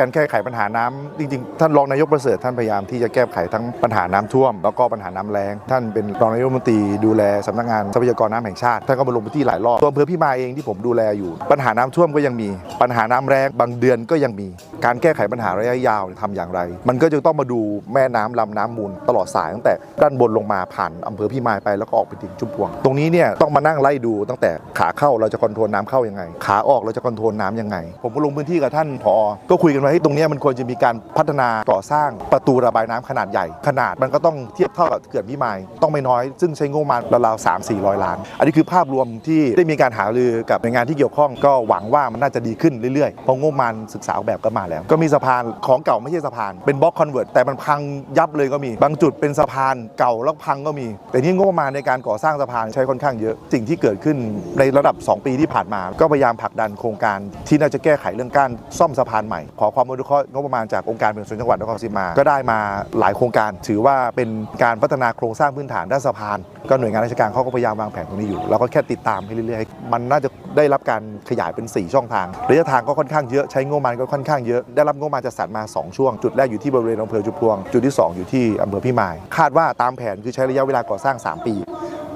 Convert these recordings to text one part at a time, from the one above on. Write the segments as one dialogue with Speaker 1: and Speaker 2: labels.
Speaker 1: การแก้ไขปัญหาน้ำจริงๆ ท่านรองนายกประเสริฐท่านพยายามที่จะแก้ไขทั้งปัญหาน้ำท่วม แล้วก็ปัญหาน้ำแล้ง ท่านเป็นรองนายกรัฐมนตรีดูแลสำนักงานทรัพยากรน้ำแห่งชาติ ท่านก็มาลงพื้นที่หลายรอบตัวอำเภอพี่มาเองที่ผมดูแลอยู่ ปัญหาน้ำท่วมก็ยังมี ปัญหาน้ำแล้งบางเดือนก็ยังมี การแก้ไขปัญหาระยะยาวทำอย่างไร มันก็จะต้องมาดูแม่น้ำลำน้ำมูล ตลอดสายตั้งแต่ด้านบนลงมาผ่านอำเภอพี่มาไปแล้วก็ออกไปถึงจุมพวง ตรงนี้เนี่ยต้องมานั่งไล่ดูตั้งแต่ขาเข้าเราจะคอนโทรลน้ำเข้ายังไง ขาออกเราจะคอนโทรลน้ำยังไง ผมก็ลงพื้นที่กับท่านผอก็คุยกันว่าตรงนี้มันควรจะมีการพัฒนาก่อสร้างประตูระบายน้ำขนาดใหญ่ ขนาดมันก็ต้องเทียบเท่ากับเขื่อนพี่มายต้องไม่น้อย ซึ่งใช้งบประมาณราวๆสามสี่ร้อยล้าน อันนี้คือภาพรวมที่ได้มีการหารือกับหน่วยงานที่เกี่ยวข้องก็หวังว่ามันน่าจะดีขึ้นเรื่อยๆเพราะงบประมาณศึกษาออกแบบก็มาแล้ว ก็มีสะพานของเก่าไม่ใช่สะพานเป็นบล็อกคอนเวิร์ตแต่มันพังยับเลยก็มี บางจุดเป็นสะพานเก่าแล้วพังก็มี แต่นี่งบประมาณในการก่อสร้างสะพานใช้ค่อนข้างเยอะสิ่งที่เกิดขึ้นในระดับ 2 ปีที่ผ่านมา ก็พยายามผลักดันโครงการที่น่าจะแก้ไขเรื่องการซ่อมสะพานใหม่ขอความอนุเคราะห์งบประมาณจากองค์การบริหารส่วนจังหวัดนครศรีมา ก็ได้มาหลายโครงการ ถือว่าเป็นการพัฒนาโครงสร้างพื้นฐานด้านสะพาน ก็หน่วยงานราชการเขาก็พยายามวางแผนตรงนี้อยู่เราก็แค่ติดตามให้เรื่อยๆ มันน่าจะได้รับการขยายเป็น 4 ช่องทางระยะทางก็ค่อนข้างเยอะใช้งบประมาณก็ค่อนข้างเยอะได้รับงบประมาณจัดสรรมา 2 ช่วง จุดแรกอยู่ที่บริเวณอำเภอจุพวง จุดที่ 2 อยู่ที่อำเภอพิมาย คาดว่าตามแผนคือใช้ระยะเวลาก่อสร้าง 3 ปี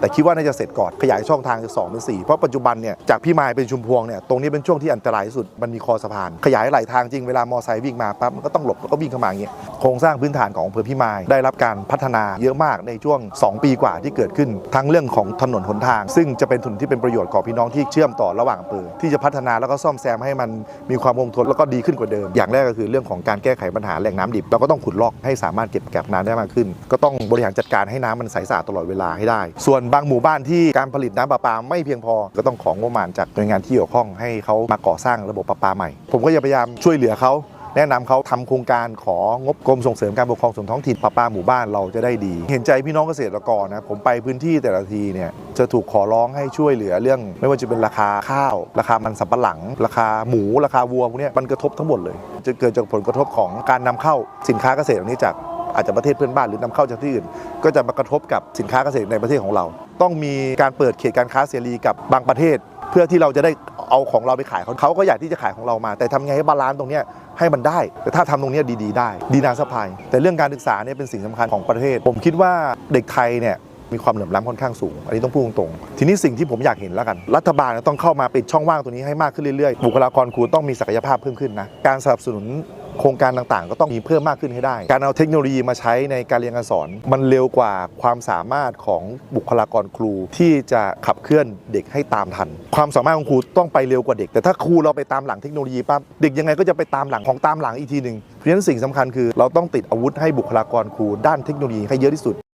Speaker 1: แต่คิดว่าน่าจะเสร็จก่อนขยายช่องทางจาก2เป็น4เพราะปัจจุบันเนี่ยจากพี่มายเป็นชุมพวงเนี่ยตรงนี้เป็นช่วงที่อันตรายที่สุดมันมีคอสะพาน ขยายหลายทางจริงเวลามอไซค์วิ่งมาปั๊บมันก็ต้องหลบแล้วก็วิ่งเข้ามาอย่างเงี้ยโครงสร้างพื้นฐานของอำเภอพี่มายได้รับการพัฒนาเยอะมากในช่วง 2 ปีกว่าที่เกิดขึ้น ทั้งเรื่องของถนนหนทาง ซึ่งจะเป็นถนนที่เป็นประโยชน์กับพี่น้องที่เชื่อมต่อระหว่างอำเภอที่จะพัฒนาแล้วก็ซ่อมแซมให้มันมีความคงทนแล้วก็ดีขึ้นกว่าเดิม อย่างแรกก็คือเรื่องของการแก้ไขปัญหาแหล่งน้ำดิบเราก็ต้องขุดลอกให้สามารถเก็บกักน้ำได้มากขึ้น ก็ต้องบริหารจัดการให้น้ำมันใสสะอาดตลอดเวลาให้ได้ ส่วนบางหมู่บ้านที่การผลิตน้ำประปาไม่เพียงพอ ก็ต้องของงบประมาณจากหน่วยงานที่เกี่ยวข้องให้เขามาก่อสร้างระบบประปาใหม่ ผมก็จะพยายามช่วยเหลือเขาแนะนำเขาทำโครงการของบกรมส่งเสริมการปกครองส่วนท้องถิ่นประปาหมู่บ้านเราจะได้ดี เห็นใจพี่น้องเกษตรกรนะผมไปพื้นที่แต่ละทีเนี่ยจะถูกขอร้องให้ช่วยเหลือเรื่อง ไม่ว่าจะเป็นราคาข้าว ราคามันสำปะหลัง ราคาหมูราคาวัวพวกนี้มันกระทบทั้งหมดเลย จะเกิดจากผลกระทบของการนำเข้าสินค้าเกษตรเหล่านี้จาก อาจจะประเทศเพื่อนบ้านหรือนำเข้าจากที่อื่น ก็จะมากระทบกับสินค้าเกษตรในประเทศของเรา ต้องมีการเปิดเขตการค้าเสรีกับบางประเทศ เพื่อที่เราจะได้เอาของเราไปขายเขาเขาก็อยากที่จะขายของเรามา แต่ทำไงให้บาลานซ์ตรงนี้ให้มันได้ แต่ถ้าทำตรงนี้ดีๆ ได้ ดีนานสะพายแต่เรื่องการศึกษาเนี่ยเป็นสิ่งสำคัญของประเทศ ผมคิดว่าเด็กไทยเนี่ยมีความเหลื่อมล้ำค่อนข้างสูง อันนี้ต้องพูดตรงๆ ทีนี้สิ่งที่ผมอยากเห็นแล้วกัน รัฐบาลต้องเข้ามาปิดช่องว่างตรงนี้ให้มากขึ้นเรื่อยๆ บุคลากรครูต้องมีศักยภาพเพิ่มขึ้นนะ การสนับสนุน โครงการต่างๆ ก็ต้องมีเพิ่มมากขึ้นให้ได้ การเอาเทคโนโลยีมาใช้ในการเรียนการสอน มันเร็วกว่าความสามารถของบุคลากรครูที่จะขับเคลื่อนเด็กให้ตามทัน ความสามารถของครูต้องไปเร็วกว่าเด็ก แต่ถ้าครูเราไปตามหลังเทคโนโลยีปั๊บเด็กยังไงก็จะไปตามหลังของตามหลังอีกทีหนึ่งเพราะฉะนั้นสิ่งสำคัญคือเราต้องติดอาวุธให้บุคลากรครูด้านเทคโนโลยีให้เยอะที่สุด